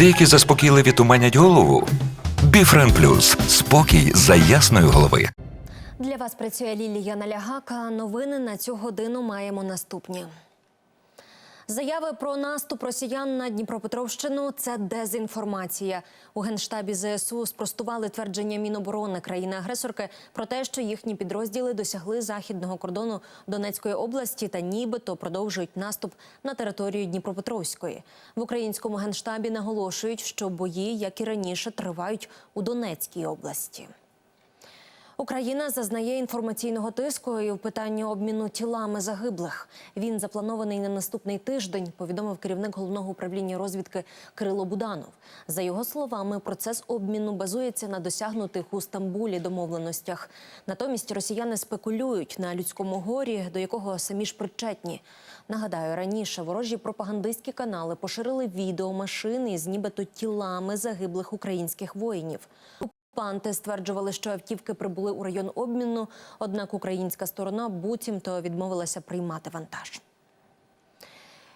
Деякі заспокійливі туманять голову. Біфрен Плюс спокій за ясної голови. Для вас працює Лілія Налягака. Новини на цю годину маємо наступні. Заяви про наступ росіян на Дніпропетровщину це дезінформація. У генштабі ЗСУ спростували твердження Міноборони країни-агресорки про те, що їхні підрозділи досягли західного кордону Донецької області та нібито продовжують наступ на територію Дніпропетровської. В українському генштабі наголошують, що бої, як і раніше, тривають у Донецькій області. Україна зазнає інформаційного тиску і в питанні обміну тілами загиблих. Він запланований на наступний тиждень. Повідомив керівник головного управління розвідки Кирило Буданов. За його словами, процес обміну базується на досягнутих у Стамбулі домовленостях. Натомість росіяни спекулюють на людському горі, до якого самі ж причетні. Нагадаю, раніше ворожі пропагандистські канали поширили відео машини з нібито тілами загиблих українських воїнів. Окупанти стверджували, що автівки прибули у район обміну, однак українська сторона буцімто відмовилася приймати вантаж.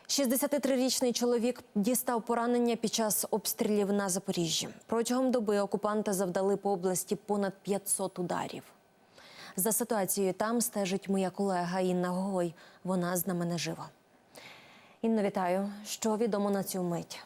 63-річний чоловік дістав поранення під час обстрілів на Запоріжжі. Протягом доби окупанти завдали по області понад 500 ударів. За ситуацією там стежить моя колега Інна Гогой. Вона з нами наживо. Інно, вітаю. Що відомо на цю мить?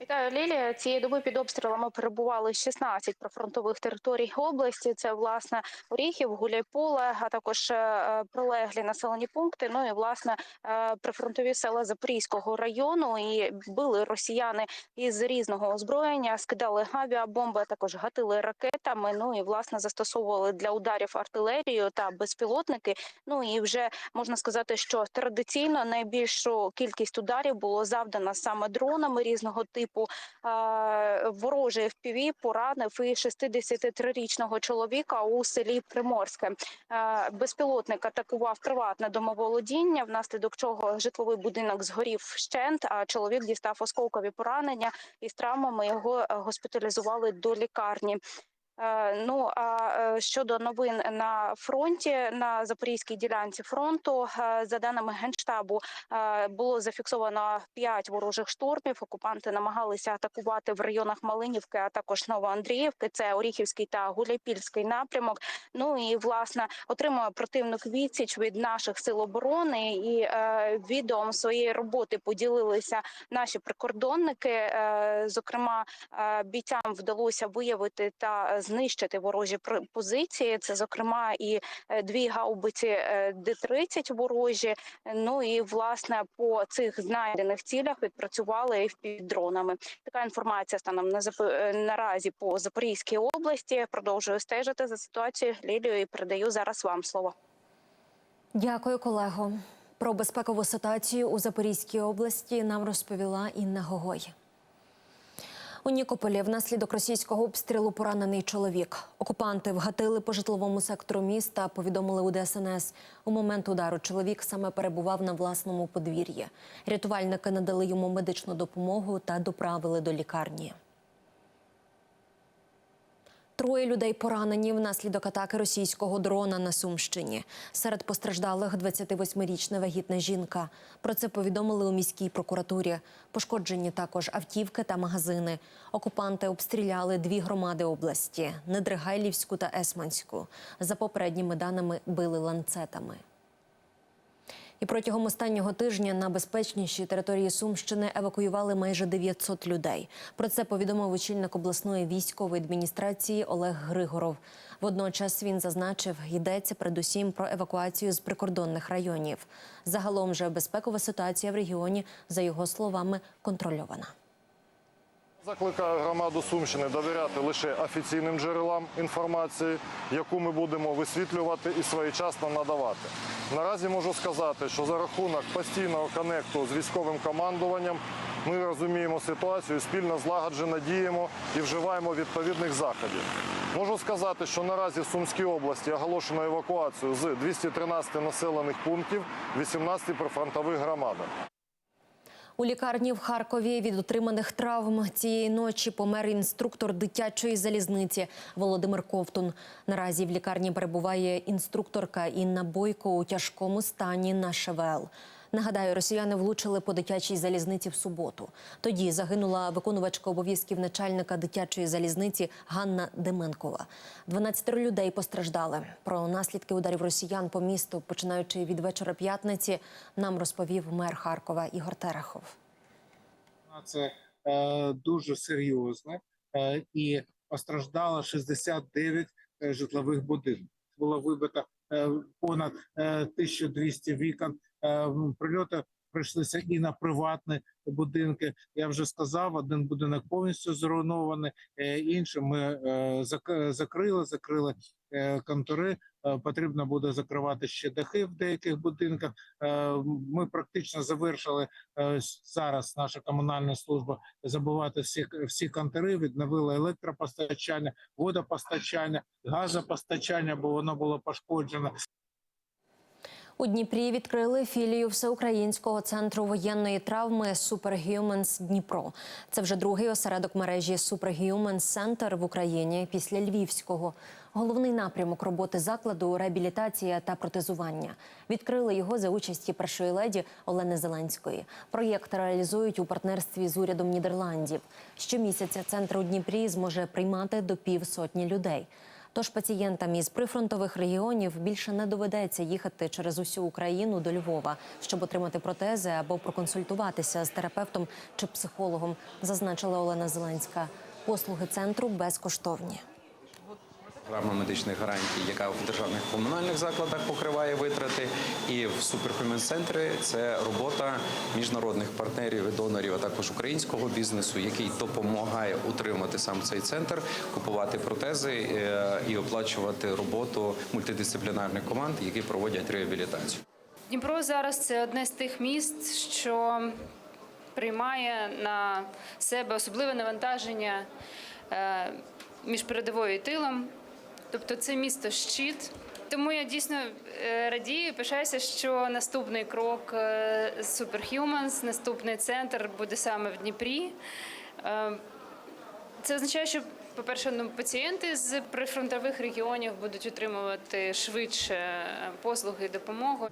Вітаю, Лілія. Цієї доби під обстрілами перебували 16 прифронтових територій області. Це власне Оріхів, Гуляйполе, а також е, прилеглі населені пункти. Ну і власне е, прифронтові села Запорізького району. І били росіяни із різного озброєння, скидали авіабомби, також гатили ракетами. Ну і власне застосовували для ударів артилерію та безпілотники. Ну і вже можна сказати, що традиційно найбільшу кількість ударів було завдано саме дронами різного типу. Е, Ворожий впіві поранив і 63-річного чоловіка у селі Приморське. Безпілотник атакував приватне домоволодіння, внаслідок чого житловий будинок згорів вщент. А чоловік дістав осколкові поранення і з травмами його е, госпіталізували до лікарні. Е, Ну а е, щодо новин на фронті на запорізькій ділянці фронту, е, за даними генштабу, було зафіксовано 5 ворожих штурмів. Окупанти намагалися атакувати в районах Малинівки, а також Новоандріївки. Це Оріхівський та Гуляйпільський напрямок. Ну і власне отримує противник відсіч від наших сил оборони. І відео своєї роботи поділилися наші прикордонники. Зокрема, бійцям вдалося виявити та знищити ворожі позиції. Це зокрема і е, дві гаубиці е, Д-30 ворожі. Ну і власне по цих знайдених цілях відпрацювали під дронами. Така інформація станом на Зап- е, наразі по Запорізькій області. Продовжую стежити за ситуацією. Лілію і передаю зараз вам слово. Дякую, колего. Про безпекову ситуацію у Запорізькій області нам розповіла Інна Гогой. У Нікополі внаслідок російського обстрілу поранений чоловік. Окупанти вгатили по житловому сектору міста. Повідомили у ДСНС. У момент удару чоловік саме перебував на власному подвір'ї. Рятувальники надали йому медичну допомогу та доправили до лікарні. Троє людей поранені внаслідок атаки російського дрона на Сумщині. Серед постраждалих 28-річна вагітна жінка. Про це повідомили у міській прокуратурі. Пошкоджені також автівки та магазини. Окупанти обстріляли дві громади області Недригайлівську та Есманську. За попередніми даними били ланцетами. І протягом останнього тижня на безпечніші території Сумщини евакуювали майже 900 людей. Про це повідомив очільник обласної військової адміністрації Олег Григоров. Водночас він зазначив, йдеться передусім про евакуацію з прикордонних районів. Загалом же безпекова ситуація в регіоні, за його словами, контрольована. Закликаю громаду Сумщини довіряти лише офіційним джерелам інформації, яку ми будемо висвітлювати і своєчасно надавати. Наразі можу сказати, що за рахунок постійного конекту з військовим командуванням ми розуміємо ситуацію, спільно злагоджено діємо і вживаємо відповідних заходів. Можу сказати, що наразі в Сумській області оголошено евакуацію з 213 населених пунктів 18 прифронтових громадах. У лікарні в Харкові від отриманих травм цієї ночі помер інструктор дитячої залізниці Володимир Ковтун. Наразі в лікарні перебуває інструкторка Інна Бойко у тяжкому стані на ШВЛ. Нагадаю, росіяни влучили по дитячій залізниці в суботу. Тоді загинула виконувачка обов'язків начальника дитячої залізниці Ганна Деменкова. 12 людей постраждали. Про наслідки ударів росіян по місту, починаючи від вечора п'ятниці, нам розповів мер Харкова Ігор Терехов. це е, дуже серйозне е, і постраждало 69 е, житлових будинків. Було вибито е, понад е, 1200 вікон. Е, м, прильоти прийшлися і на приватні будинки. Я вже сказав, один будинок повністю зруйнований, е, інший ми е, закрили, закрили контори. Потрібно буде закривати ще дахи в деяких будинках. Ми практично завершили зараз. Наша комунальна служба забувати всі всі контори, відновила електропостачання, водопостачання, газопостачання, бо воно було пошкоджено. У Дніпрі відкрили філію Всеукраїнського центру воєнної травми Superhumans Дніпро. Це вже другий осередок мережі Superhumans Center в Україні після Львівського. Головний напрямок роботи закладу реабілітація та протезування. Відкрили його за участі першої леді Олени Зеленської. Проєкт реалізують у партнерстві з урядом Нідерландів. Щомісяця центр у Дніпрі зможе приймати до півсотні людей. Тож пацієнтам із прифронтових регіонів більше не доведеться їхати через усю Україну до Львова, щоб отримати протези або проконсультуватися з терапевтом чи психологом, зазначила Олена Зеленська. Послуги центру безкоштовні. Програма медичних гарантій, яка в державних комунальних закладах покриває витрати, і в суперхюмен-центрі це робота міжнародних партнерів і донорів, а також українського бізнесу, який допомагає утримати сам цей центр, купувати протези е, і оплачувати роботу мультидисциплінарних команд, які проводять реабілітацію. Дніпро зараз це одне з тих міст, що приймає на себе особливе навантаження е, між передовою і тилом. Тобто це місто щит. Тому я дійсно е, радію, пишаюся, що наступний крок е, Superhumans, наступний центр буде саме в Дніпрі. Е, Це означає, що, по-перше, ну, пацієнти з прифронтових регіонів будуть отримувати швидше послуги і допомогу.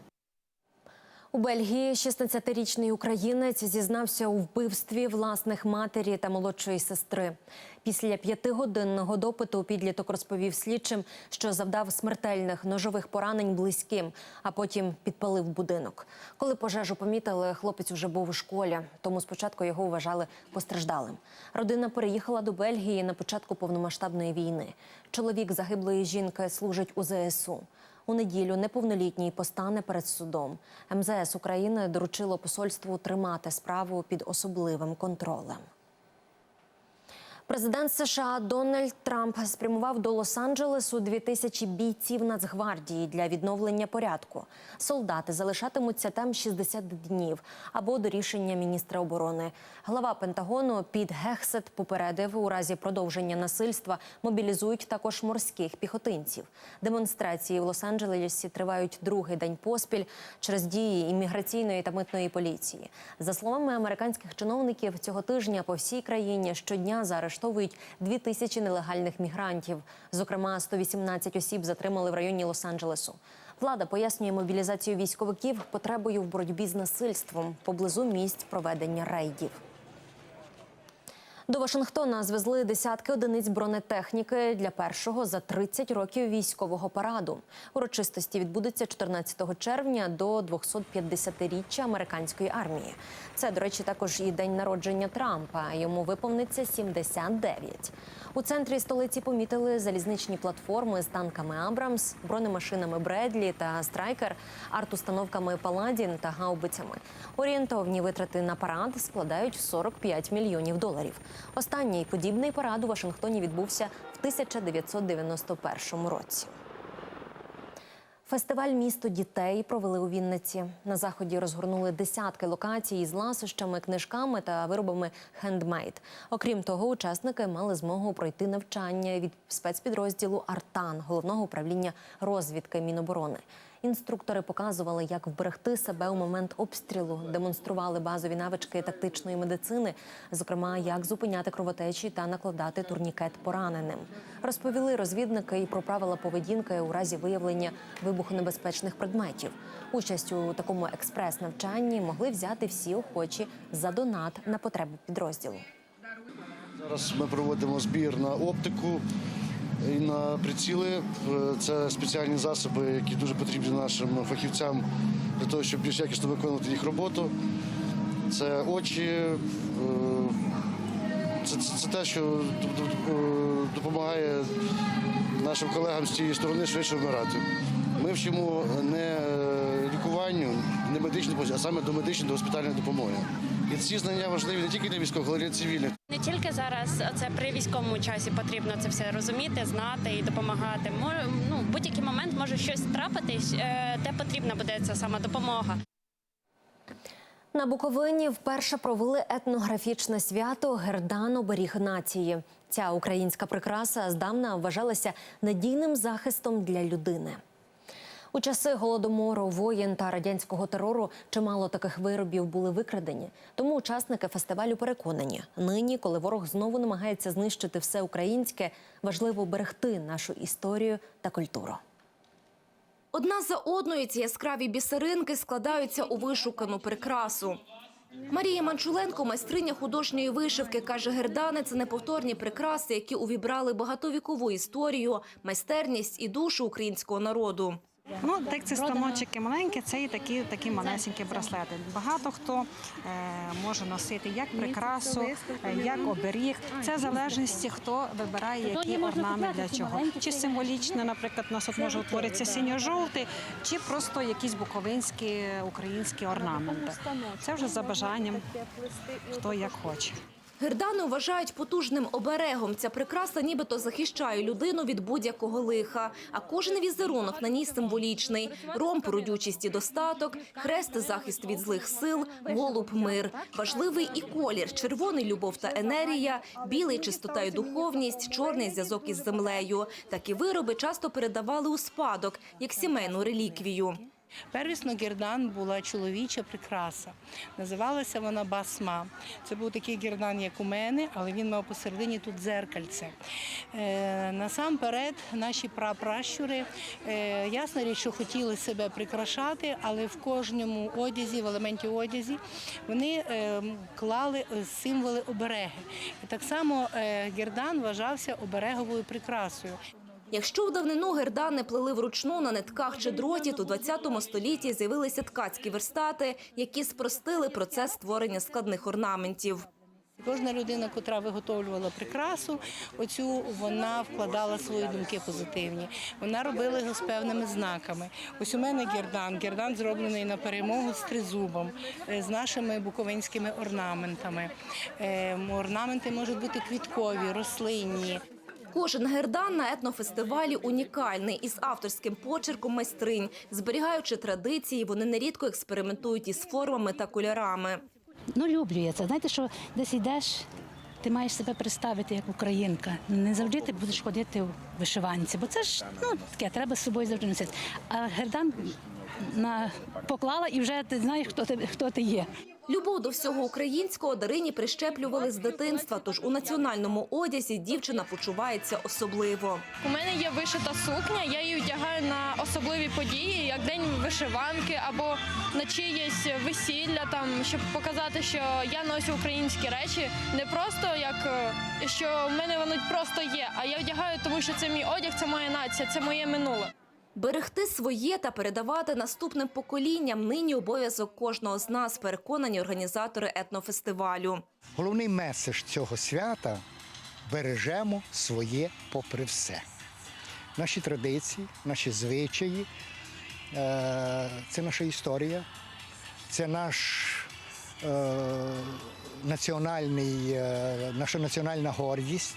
У Бельгії 16-річний українець зізнався у вбивстві власних матері та молодшої сестри. Після п'ятигодинного допиту підліток розповів слідчим, що завдав смертельних ножових поранень близьким, а потім підпалив будинок. Коли пожежу помітили, хлопець уже був у школі, тому спочатку його вважали постраждалим. Родина переїхала до Бельгії на початку повномасштабної війни. Чоловік загиблої жінки служить у ЗСУ. У неділю неповнолітній постане перед судом. МЗС України доручило посольству тримати справу під особливим контролем. Президент США Дональд Трамп спрямував до Лос-Анджелесу 2000 бійців Нацгвардії для відновлення порядку. Солдати залишатимуться там 60 днів або до рішення міністра оборони. Глава Пентагону Піт Гексет попередив, у разі продовження насильства мобілізують також морських піхотинців. Демонстрації в Лос-Анджелесі тривають другий день поспіль через дії імміграційної та митної поліції. За словами американських чиновників, цього тижня по всій країні щодня заарештовують 2 тисячі нелегальних мігрантів. Зокрема, 118 осіб затримали в районі Лос-Анджелесу. Влада пояснює мобілізацію військовиків потребою в боротьбі з насильством поблизу місць проведення рейдів. До Вашингтона звезли десятки одиниць бронетехніки для першого за 30 років військового параду. Урочистості відбудуться 14 червня до 250-річчя американської армії. Це, до речі, також і день народження Трампа. Йому виповниться 79. У центрі столиці помітили залізничні платформи з танками Абрамс, бронемашинами Бредлі та Страйкер, арт-установками Паладін та гаубицями. Орієнтовні витрати на парад складають 45 мільйонів доларів. Останній подібний парад у Вашингтоні відбувся в 1991 році. Фестиваль місто дітей провели у Вінниці. На заході розгорнули десятки локацій з ласощами, книжками та виробами хендмейд. Окрім того, учасники мали змогу пройти навчання від спецпідрозділу Артан головного управління розвідки Міноборони. Інструктори показували, як вберегти себе у момент обстрілу, демонстрували базові навички тактичної медицини, зокрема, як зупиняти кровотечі та накладати турнікет пораненим. Розповіли розвідники і про правила поведінки у разі виявлення вибухонебезпечних предметів. Участь у такому експрес-навчанні могли взяти всі охочі за донат на потреби підрозділу. Зараз ми проводимо збір на оптику і на приціли. Е, Це спеціальні засоби, які дуже потрібні нашим фахівцям для того, щоб більш якісно виконувати їх роботу. Це очі, е, це, це, це те, що е, допомагає нашим колегам з цієї сторони швидше вмирати. Ми вчимо не лікуванню, не допомозі, а саме до медичної, до госпітальної допомоги. І ці знання важливі не тільки для військових, але й для цивільних. Не тільки зараз це при військовому часі потрібно це все розуміти, знати і допомагати. Може, ну, будь-який момент може щось трапитись, е, де потрібна буде ця сама допомога. На Буковині вперше провели етнографічне свято Гердан оберіг нації. Ця українська прикраса здавна вважалася надійним захистом для людини. У часи голодомору, воєн та радянського терору чимало таких виробів були викрадені. Тому учасники фестивалю переконані, нині, коли ворог знову намагається знищити все українське, важливо берегти нашу історію та культуру. Одна за одною ці яскраві бісеринки складаються у вишукану прикрасу. Марія Манчуленко, майстриня художньої вишивки, каже, гердани – це неповторні прикраси, які увібрали багатовікову історію, майстерність і душу українського народу. Ну, так це станочки маленькі, це і такі, такі малесенькі браслети. Багато хто е, може носити як прикрасу, е, як оберіг. Це в залежності, хто вибирає, який орнамент для чого. Чи символічно, наприклад, у нас от може утворитися синьо-жовтий, чи просто якісь буковинські українські орнаменти. Це вже за бажанням, хто як хоче. Гердани вважають потужним оберегом. Ця прикраса нібито захищає людину від будь-якого лиха. А кожен візерунок на ній символічний. Ромб – родючість і достаток, хрест – захист від злих сил, голуб – мир. Важливий і колір – червоний – любов та енергія, білий – чистота і духовність, чорний – зв'язок із землею. Такі вироби часто передавали у спадок, як сімейну реліквію. Первісно гірдан була чоловіча прикраса. Називалася вона басма. Це був такий гірдан, як у мене, але він мав посередині тут дзеркальце. Е, насамперед, наші прапращури, е, ясна річ, що хотіли себе прикрашати, але в кожному одязі, в елементі одязі, вони е, клали е, символи обереги. І так само е, гірдан вважався обереговою прикрасою. Якщо в давнину гердани плели вручну на нитках чи дроті, то в 20 столітті з'явилися ткацькі верстати, які спростили процес створення складних орнаментів. Кожна людина, котра виготовлювала прикрасу, оцю вона вкладала свої думки позитивні. Вона робила його з певними знаками. Ось у мене гірдан. Гірдан зроблений на перемогу з тризубом, е, з нашими буковинськими орнаментами. Е, Орнаменти можуть бути квіткові, рослинні. Кожен гердан на етнофестивалі унікальний із авторським почерком майстринь. Зберігаючи традиції, вони нерідко експериментують із формами та кольорами. Ну, люблю я це. Знаєте, що десь йдеш, ти маєш себе представити як українка. Не завжди ти будеш ходити в вишиванці, бо це ж ну таке, треба з собою завжди носити. А гердан на поклала і вже ти знаєш, хто ти хто ти є. Любов до всього українського Дарині прищеплювали з дитинства. Тож у національному одязі дівчина почувається особливо. У мене є вишита сукня, я її одягаю на особливі події, як день вишиванки або на чиєсь весілля, там щоб показати, що я ношу українські речі, не просто як е, що в мене воно просто є, а я одягаю, тому що це мій одяг, це моя нація, це моє минуле. Берегти своє та передавати наступним поколінням нині обов'язок кожного з нас, переконані організатори етнофестивалю. Головний меседж цього свята бережемо своє попри все. Наші традиції, наші звичаї, е, це наша історія, це наш е, національний, е, наша національна гордість.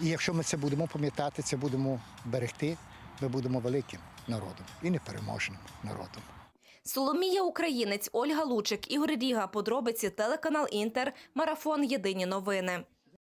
І якщо ми це будемо пам'ятати, це будемо берегти, ми будемо великим народом і непереможним народом. Соломія Українець, Ольга Лучик, Ігор Ріга. Подробиці телеканал Інтер. Марафон Єдині новини.